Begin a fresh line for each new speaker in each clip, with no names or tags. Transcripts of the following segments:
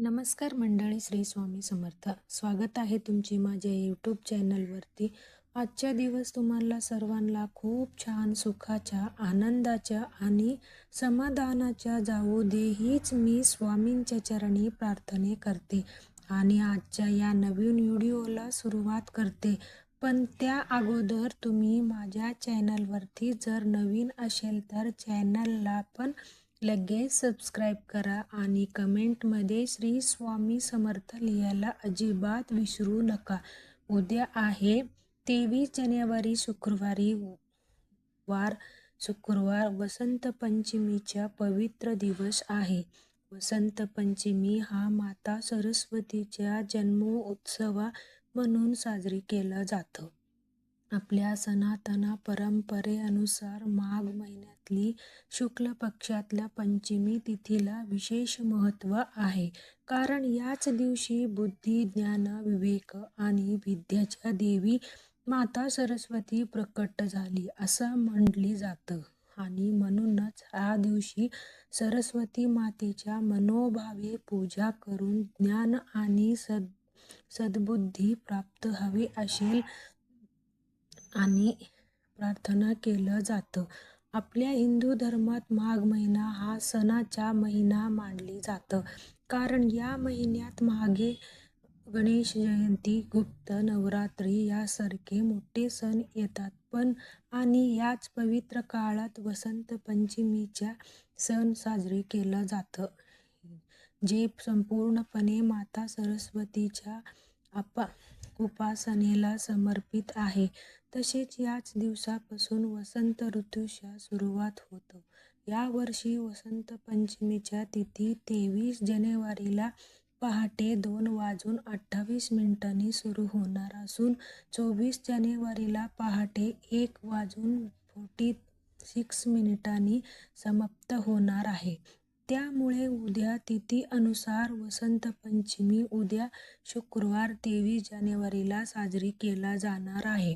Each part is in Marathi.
नमस्कार मंडळी श्री स्वामी समर्थ. स्वागत आहे तुमची माझ्या यूट्यूब चॅनलवरती आजच्या दिवस तुम्हाला सर्वांना खूप छान सुखाच्या आनंदाच्या आणि समाधानाच्या जाऊ दे हीच मी स्वामींच्या चरणी प्रार्थने करते आणि आजच्या या नवीन व्हिडिओला सुरुवात करते. पण त्या अगोदर तुम्ही माझ्या चॅनलवरती जर नवीन असेल तर चॅनलला पण लगेच सबस्क्राईब करा आणि कमेंटमध्ये श्री स्वामी समर्थ लिहायला अजिबात विसरू नका. उद्या आहे तेवीस जानेवारी शुक्रवारी वार शुक्रवार वसंत पंचमीचा पवित्र दिवस आहे. वसंत पंचमी हा माता सरस्वतीच्या जन्मोत्सवा म्हणून साजरी केलं जातं. आपल्या सनातन परंपरेनुसार माघ महिन्यातली शुक्ल पक्षातल्या पंचमी तिथीला विशेष महत्त्व आहे. कारण याच दिवशी बुद्धी ज्ञान विवेक आणि विद्याच्या देवी माता सरस्वती प्रकट झाली असं म्हटली जातं. आणि म्हणूनच या दिवशी सरस्वती मातेच्या मनोभावे पूजा करून ज्ञान आणि सद सद्बुद्धी प्राप्त हवी असेल आणि प्रार्थना केलं जातं. आपल्या हिंदू धर्मात माघ महिना हा सणाचा महिना मानली जातं. कारण या महिन्यात मागे गणेश जयंती गुप्त नवरात्री यासारखे मोठे सण येतात. पण आणि याच पवित्र काळात वसंत पंचमीच्या सण साजरे केलं जातं. जे संपूर्णपणे माता सरस्वतीच्या अपा उपासनेला समर्पित आहे. तसेच याच दिवसापासून वसंत ऋतूच्या सुरुवात होतं. यावर्षी वसंत पंचमीच्या तिथी तेवीस जानेवारीला पहाटे दोन वाजून अठ्ठावीस मिनिटांनी सुरू होणार असून चोवीस जानेवारीला पहाटे एक वाजून फोर्टी सिक्स मिनिटांनी समाप्त होणार आहे. त्यामुळे उद्या तिथीनुसार वसंत पंचमी उद्या शुक्रवार तेवीस जानेवारीला साजरी केला जाणार आहे.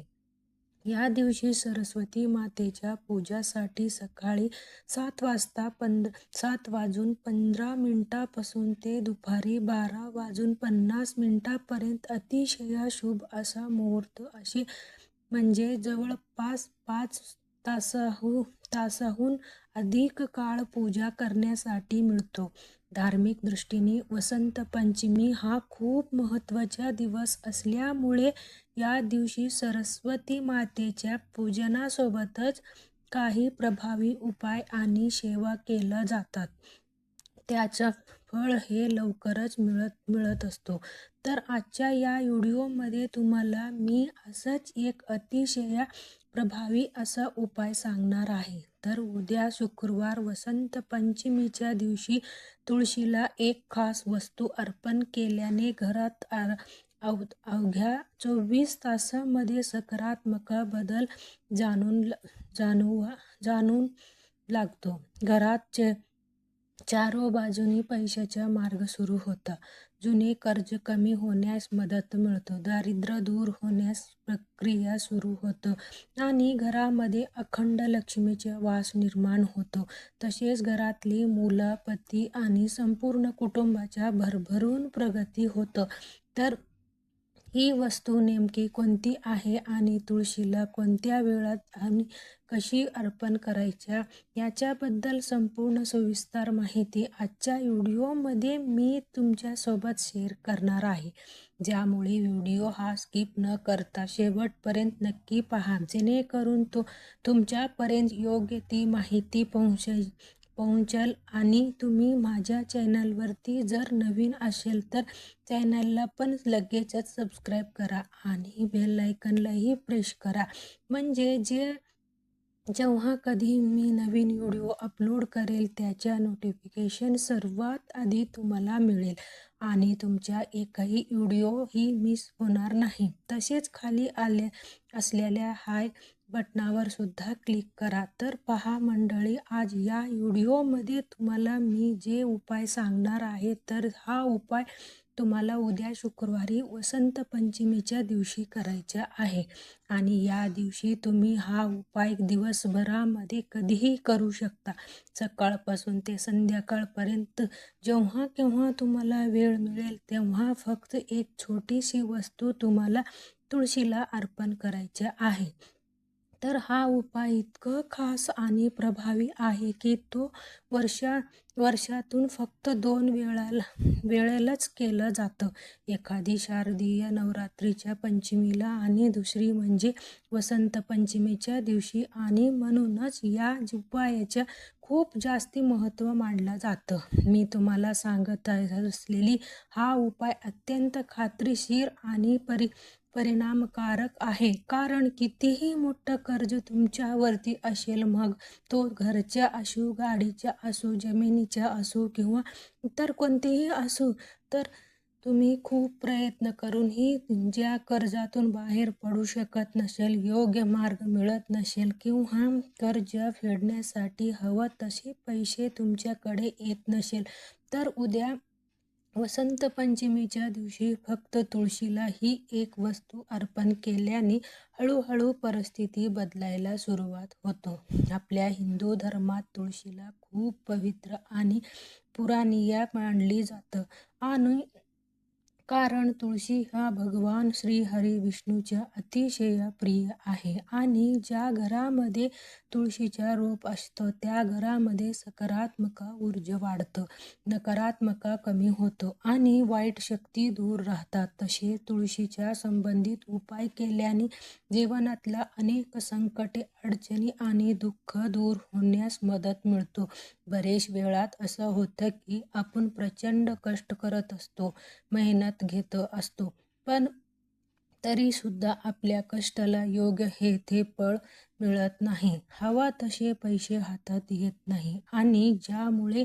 या दिवशी सरस्वती मातेच्या पूजासाठी सकाळी सात वाजता पंध सात वाजून पंधरा मिनटापासून ते दुपारी बारा वाजून पन्नास मिनटापर्यंत अतिशय शुभ असा मुहूर्त असे म्हणजे जवळपास पाच तासाहू तासाहून अधिक काळ पूजा करण्यासाठी मिळतो. धार्मिक दृष्टीने वसंत पंचमी हा खूप महत्त्वाचा दिवस असल्यामुळे या दिवशी सरस्वती मातेच्या पूजनासोबतच काही प्रभावी उपाय आणि सेवा केल्या जातात. त्याचं फळ हे लवकरच मिळत मिळत असतो. तर आजच्या या व्हिडिओमध्ये तुम्हाला मी असंच एक अतिशय प्रभावी असा उपाय सांगणार आहे. तर उद्या शुक्रवार वसंत पंचमीच्या दिवशी तुळशीला एक खास वस्तू अर्पण केल्याने घरात अव अवघ्या चोवीस तासामध्ये सकारात्मक बदल जाणून जाणू जाणून लागतो. घरात चे चारो बाजूनी पैशाचा मार्ग सुरू होता. जुने कर्ज कमी होण्यास मदत मिळतो. दारिद्र्य दूर होण्यास प्रक्रिया सुरू होतं आणि घरामध्ये अखंड लक्ष्मीचे वास निर्माण होतो. तसेच घरातली मुलं पती आणि संपूर्ण कुटुंबाच्या भरभरून प्रगती होतं. तर ही वस्तू नेमकी कोणती आहे आणि तुळशीला कोणत्या वेळात आणि कशी अर्पण करायच्या याच्याबद्दल संपूर्ण सविस्तर माहिती आजच्या व्हिडिओमध्ये मी तुमच्यासोबत शेअर करणार आहे. ज्यामुळे व्हिडिओ हा स्किप न करता शेवटपर्यंत नक्की पहा. जेणेकरून तो तुमच्यापर्यंत योग्य ती माहिती पोहोचाय पोहोचल आणि तुम्ही माझ्या चॅनलवरती जर नवीन असेल तर चॅनलला पण लगेचच सबस्क्राईब करा आणि बेल आयकनलाही प्रेस करा. म्हणजे जे जेव्हा कधी मी नवीन व्हिडिओ अपलोड करेल त्याच्या नोटिफिकेशन सर्वात आधी तुम्हाला मिळेल आणि तुमच्या एकही व्हिडिओ ही मिस होणार नाही. तसेच खाली आले असलेल्या हाय बटनावर सुद्धा क्लिक करा. तर पहा मंडळी आज या व्हिडिओमध्ये तुम्हाला मी जे उपाय सांगणार आहे तर हा उपाय तुम्हाला उद्या शुक्रवारी वसंत पंचमीच्या दिवशी करायच्या आहे. आणि या दिवशी तुम्ही हा उपाय दिवसभरामध्ये कधीही करू शकता. सकाळपासून ते संध्याकाळपर्यंत जेव्हा केव्हा तुम्हाला वेळ मिळेल तेव्हा फक्त एक छोटीशी वस्तू तुम्हाला तुळशीला अर्पण करायचे आहे. तर हा उपाय इतकं खास आणि प्रभावी आहे की तो वर्षा वर्षातून फक्त दोन वेळाला वेळेलाच केलं जातं. एखादी शारदीय नवरात्रीच्या पंचमीला आणि दुसरी म्हणजे वसंत पंचमीच्या दिवशी आणि म्हणूनच या उपायाच्या खूप जास्ती महत्त्व मानलं जातं. मी तुम्हाला सांगत असलेली हा उपाय अत्यंत खात्रीशीर आणि परि परिणामकारक आहे. कारण कितीही मोठं कर्ज तुमच्यावरती असेल मग तो घरच्या असो गाडीच्या असो जमिनीच्या असो किंवा इतर कोणतेही असो तर तुम्ही खूप प्रयत्न करूनही ज्या कर्जातून बाहेर पडू शकत नसेल योग्य मार्ग मिळत नसेल किंवा कर्ज फेडण्यासाठी हवं तसे पैसे तुमच्याकडे येत नसेल तर उद्या वसंत पंचमीच्या दिवशी फक्त तुळशीला ही एक वस्तू अर्पण केल्याने हळूहळू परिस्थिती बदलायला सुरुवात होतो. आपल्या हिंदू धर्मात तुळशीला खूप पवित्र आणि पुराणीय मानली जातं. आणि कारण तुळशी हा भगवान श्री हरी विष्णूच्या अतिशय प्रिय आहे आणि ज्या घरामध्ये तुळशीचा रोप असतं त्या घरामध्ये सकारात्मक ऊर्जा वाढतं नकारात्मक कमी होतो आणि वाईट शक्ती दूर राहतात. तसे तुळशीच्या संबंधित उपाय केल्याने जीवनातला अनेक संकटे अडचणी आणि दुःख दूर होण्यास मदत मिळतो. बरेच वेळात असं होतं की आपण प्रचंड कष्ट करत असतो मेहनत घेत असतो. पण तरीसुद्धा आपल्या कष्टाला योग्य हे ते फळ मिळत नाही. हवा तसे पैसे हातात येत नाही आणि ज्यामुळे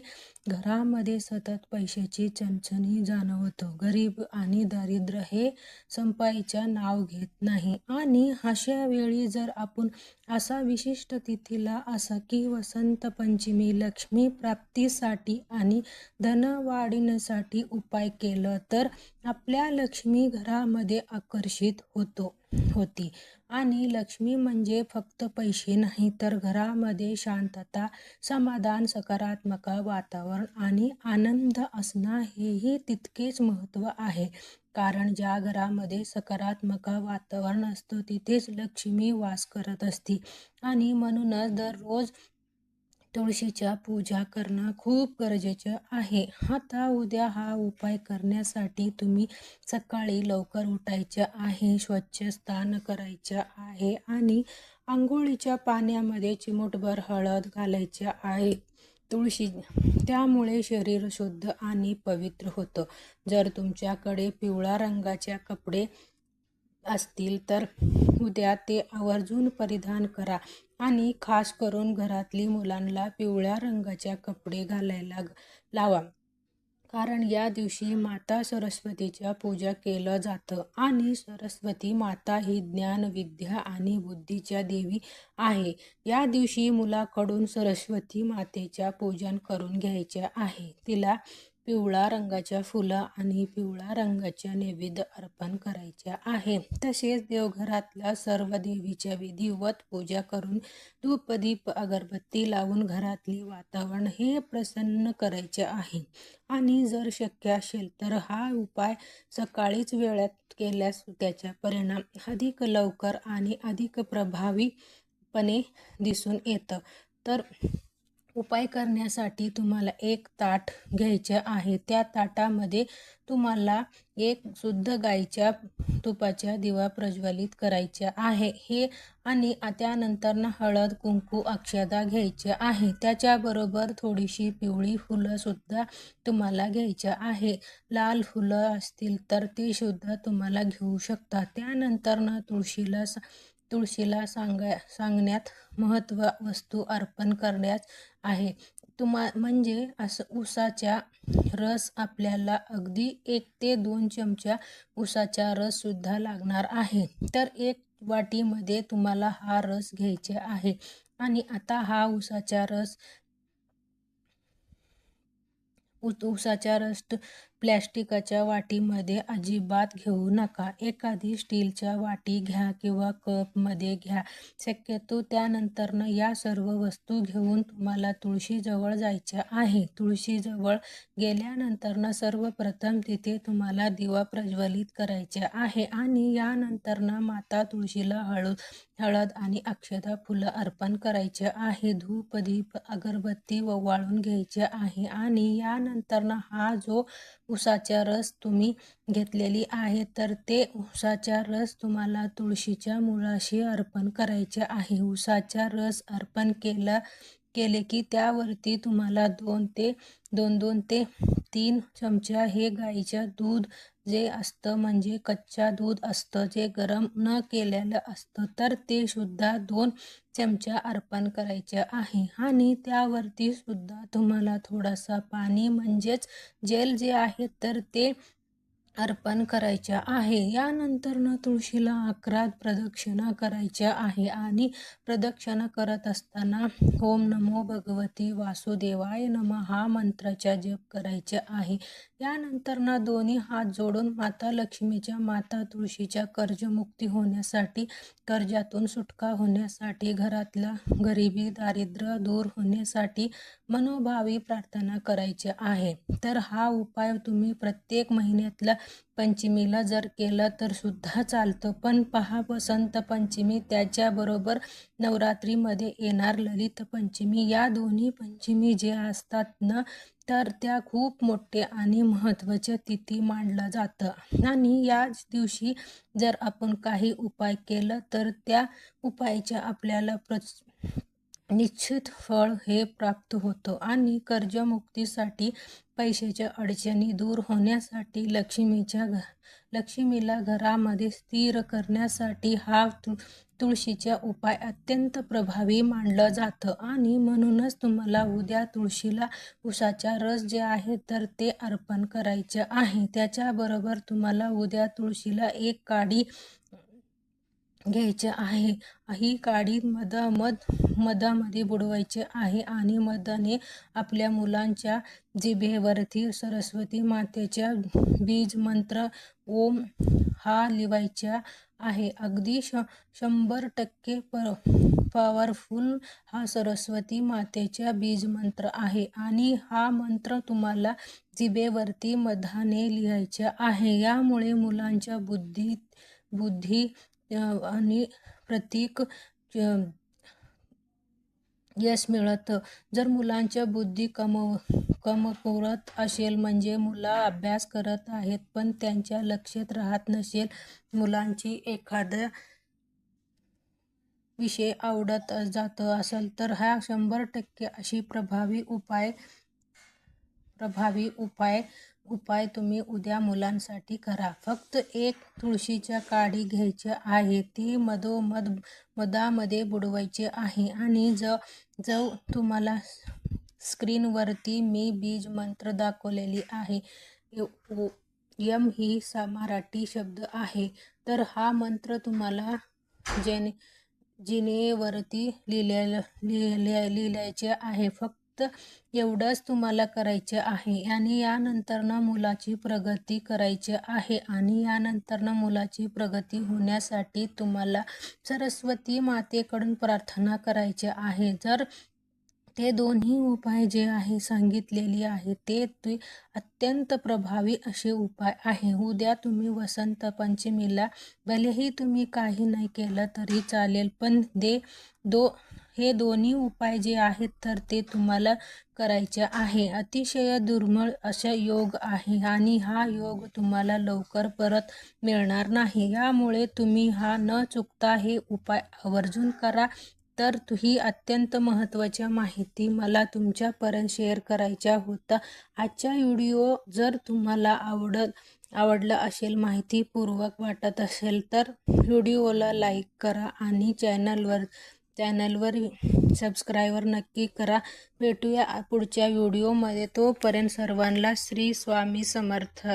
घरामध्ये सतत पैशाची चणचणी जाणवतो. गरीब आणि दारिद्र्य हे संपायच्या नाव घेत नाही. आणि अशा वेळी जर आपण असा विशिष्ट तिथीला असा की वसंत पंचमी लक्ष्मी प्राप्तीसाठी आणि धन वाढीण्यासाठी उपाय केलं तर आपल्या लक्ष्मी घरामध्ये आकर्षित होतो. होती. आणि लक्ष्मी म्हणजे फक्त पैसे नाही तर घरामध्ये शांतता समाधान सकारात्मक वातावरण आणि आनंद असणं हेही तितकेच महत्त्व आहे. कारण ज्या घरामध्ये सकारात्मक वातावरण असतं तिथेच लक्ष्मी वास करत असते. आणि म्हणूनच दररोज तुळशीच्या पूजा करणं खूप गरजेचं आहे. आता उद्या हा उपाय करण्यासाठी तुम्ही सकाळी लवकर उठायचं आहे स्वच्छ स्नान करायचं आहे आणि आंघोळीच्या पाण्यामध्ये चिमूटभर हळद घालायचं आहे. तुळशी त्यामुळे शरीर शुद्ध आणि पवित्र होतं. जर तुमच्याकडे पिवळा रंगाच्या कपडे असतील तर उद्या ते आवर्जून परिधान करा आणि खास करून घरातली मुलांना पिवळ्या रंगाच्या कपडे घालायला लावा. कारण या दिवशी माता सरस्वतीच्या पूजा केलं जातं आणि सरस्वती माता ही ज्ञान विद्या आणि बुद्धीच्या देवी आहे. या दिवशी मुलाकडून सरस्वती मातेच्या पूजन करून घ्यायचे आहे. तिला पिवळा रंगाच्या फुलं आणि पिवळा रंगाच्या नैवेद्य अर्पण करायच्या आहे. तसेच देवघरातल्या सर्व देवीच्या विधिवत पूजा करून धूपदीप अगरबत्ती लावून घरातली वातावरण हे प्रसन्न करायचे आहे. आणि जर शक्य असेल तर हा उपाय सकाळीच वेळात केल्यास त्याचा परिणाम अधिक लवकर आणि अधिक प्रभावीपणे दिसून येतं. तर उपाय करण्यासाठी तुम्हाला एक ताट घ्यायचे आहे. त्या ताटामध्ये तुम्हाला एक शुद्ध गाईच्या तुपाच्या दिवा प्रज्वलित करायच्या आहे. हे आणि त्यानंतरनं हळद कुंकू अक्षदा घ्यायचे आहे. त्याच्याबरोबर थोडीशी पिवळी फुलंसुद्धा तुम्हाला घ्यायच्या आहे. लाल फुलं असतील तर ती सुद्धा तुम्हाला घेऊ शकता. त्यानंतर ना तुळशीला तुळशीला सांगा सांगण्यात महत्त्व वस्तू अर्पण करण्यात आहे. तुम्हा म्हणजे असं ऊसाच्या रस आपल्याला अगदी एक ते दोन चमचा ऊसाचा रससुद्धा लागणार आहे. तर एक वाटीमध्ये तुम्हाला हा रस घ्यायचा आहे. आणि आता हा उसाचा रस उसाचा रस प्लॅस्टिकच्या वाटीमध्ये अजिबात घेऊ नका. एखादी स्टीलच्या वाटी घ्या किंवा कपमध्ये घ्या. शक्यतो त्यानंतरनं या सर्व वस्तू घेऊन तुम्हाला तुळशीजवळ जायच्या आहे. तुळशीजवळ गेल्यानंतरनं सर्वप्रथम तिथे तुम्हाला दिवा प्रज्वलित करायचे आहे आणि यानंतरनं माता तुळशीला हळद हळद आणि अक्षता फुलं अर्पण करायचे आहे. धूप दीप अगरबत्ती वाळून घ्यायचे आहे आणि यानंतरनं हा जो उसाचा रस तुम्ही घेतलेली आहे तर ते उसाचा रस तुम्हाला तुळशीच्या मुळाशी अर्पण करायचे आहे. उसाचा रस अर्पण केला केले की त्यावरती तुम्हाला दोन ते दोन दोन ते तीन चमचा हे गाईच्या दूध जे असतं म्हणजे कच्चा दूध असतं जे गरम न केलेलं असतं तर ते सुद्धा दोन चमचा अर्पण करायचे आहे. आणि त्यावरती सुद्धा तुम्हाला थोडासा पाणी म्हणजेच जेल जे आहे तर ते अर्पण करायच्या आहे. यानंतरनं तुळशीला अकरा प्रदक्षिणा करायच्या आहे आणि प्रदक्षिणा करत असताना ओम नमो भगवती वासुदेवाय नम हा मंत्राचा जप करायचा आहे. यानंतरनं दोन्ही हात जोडून माता लक्ष्मीच्या माता तुळशीच्या कर्जमुक्ती होण्यासाठी कर्जातून सुटका होण्यासाठी घरातला गरिबी दारिद्र्य दूर होण्यासाठी मनोभावी प्रार्थना करायची आहे. तर हा उपाय तुम्ही प्रत्येक महिन्यातला पंचमीला जर केलं तर सुद्धा चालतं. पण पहा वसंत पंचमी त्याच्याबरोबर नवरात्रीमध्ये येणार ललित पंचमी. या दोन्ही पंचमी जे असतात ना तर त्या खूप मोठे आणि महत्त्वाच्या तिथी मांडलं जातं. आणि याच दिवशी जर आपण काही उपाय केलं तर त्या उपायाच्या आपल्याला प्र निश्चित फळ हे प्राप्त होतं आणि कर्जमुक्तीसाठी पैशाच्या अडचणी दूर होण्यासाठी लक्ष्मीच्या घ लक्ष्मीला घरामध्ये स्थिर करण्यासाठी हा तु तुळशीचा उपाय अत्यंत प्रभावी मानलं जातं. आणि म्हणूनच तुम्हाला उद्या तुळशीला उसाचा रस जे आहे तर ते अर्पण करायचं आहे. त्याच्याबरोबर तुम्हाला उद्या तुळशीला एक काडी घ्यायचे आहे. ही काडी मधामध मध मधामध्ये बुडवायचे आहे आणि मधाने आपल्या मुलांच्या जिभेवरती सरस्वती मातेच्या बीज मंत्र ओम हा लिवायचा आहे. अगदी श शंभर टक्के पर पॉवरफुल हा सरस्वती मातेच्या बीज मंत्र आहे आणि हा मंत्र तुम्हाला जिभेवरती मधाने लिहायचा आहे. यामुळे मुलांच्या बुद्धीत बुद्धी आणि प्रतीक यश मिळतं. जर मुलांच्या बुद्धी कमव कमकुवत असेल म्हणजे मुलं अभ्यास करत आहेत पण त्यांच्या लक्षात राहत नसेल मुलांची एखाद्या विषय आवडत जातं असेल तर हा शंभर टक्के अशी प्रभावी उपाय प्रभावी उपाय उपाय तुम्ही उद्या मुलांसाठी करा. फक्त एक तुळशीच्या काडी घ्यायच्या आहे. ती मधोमध मधामध्ये बुडवायची आहे. आणि ज जो तुम्हाला स्क्रीनवरती मी बीज मंत्र दाखवलेली आहे. यम ही सा मराठी शब्द आहे. तर हा मंत्र तुम्हाला जेने जिनेवरती लिहिलेलं लिहिले लिहिल्याचे आहे. फक्त एवढंच तुम्हाला करायचे आहे आणि यानंतरनं मुलाची प्रगती करायची आहे आणि यानंतरनं मुलाची प्रगती होण्यासाठी तुम्हाला सरस्वती मातेकडून प्रार्थना करायची आहे. जर ते दोन्ही उपाय जे आहे सांगितलेली आहे ते ते अत्यंत प्रभावी असे उपाय आहे. उद्या तुम्ही वसंत पंचमीला भलेही तुम्ही काही नाही केलं तरी चालेल पण दे दो हे दोन्ही उपाय जे आहेत तर ते तुम्हाला करायचे आहे. अतिशय दुर्मिळ असा योग आहे आणि हा योग तुम्हाला लवकर परत मिळणार नाही. यामुळे तुम्ही हा न चुकता हे उपाय आवर्जून करा. तर ही अत्यंत महत्त्वाच्या माहिती मला तुमच्यापर्यंत शेअर करायच्या होता. आजचा व्हिडिओ जर तुम्हाला आवडत आवडलं असेल माहितीपूर्वक वाटत असेल तर व्हिडिओला लाईक करा आणि चॅनलवर चॅनलवर सबस्क्राईबर नक्की करा. भेटूया पुढच्या व्हिडिओमध्ये. तोपर्यंत सर्वांना श्री स्वामी समर्थ.